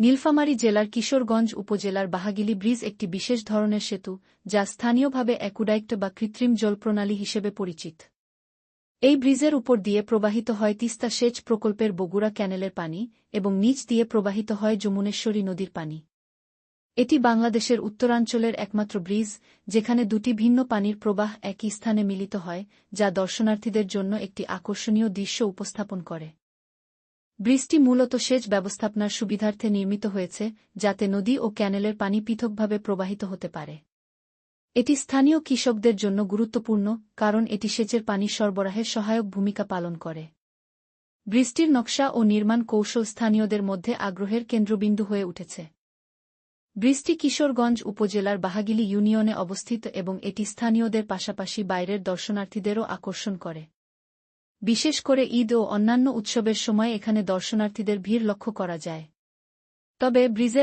নীলফামারী জেলার কিশোরগঞ্জ উপজেলার বাহাগিলি ব্রিজ একটি বিশেষ ধরনের সেতু, যা স্থানীয়ভাবে অ্যাকুডাইক্ট বা কৃত্রিম জলপ্রণালী হিসেবে পরিচিত। এই ব্রিজের উপর দিয়ে প্রবাহিত হয় তিস্তা সেচ প্রকল্পের বগুড়া ক্যানেলের পানি এবং নিচ দিয়ে প্রবাহিত হয় যমুনেশ্বরী নদীর পানি। এটি বাংলাদেশের উত্তরাঞ্চলের একমাত্র ব্রিজ, যেখানে দুটি ভিন্ন পানির প্রবাহ একই স্থানে মিলিত হয়, যা দর্শনার্থীদের জন্য একটি আকর্ষণীয় দৃশ্য উপস্থাপন করে। ব্রিজটি মূলত সেচ ব্যবস্থাপনার সুবিধার্থে নির্মিত হয়েছে, যাতে নদী ও ক্যানেলের পানি পৃথকভাবে প্রবাহিত হতে পারে। এটি স্থানীয় কৃষকদের জন্য গুরুত্বপূর্ণ, কারণ এটি সেচের পানি সরবরাহের সহায়ক ভূমিকা পালন করে। বৃষ্টির নকশা ও নির্মাণ কৌশল স্থানীয়দের মধ্যে আগ্রহের কেন্দ্রবিন্দু হয়ে উঠেছে। বৃষ্টি কিশোরগঞ্জ উপজেলার বাহাগিলি ইউনিয়নে অবস্থিত এবং এটি স্থানীয়দের পাশাপাশি বাইরের দর্শনার্থীদেরও আকর্ষণ করে। বিশেষ করে ঈদ ও অন্যান্য উৎসবের সময় এখানে দর্শনার্থীদের ভিড় লক্ষ্য করা যায়। তবে ব্রিজের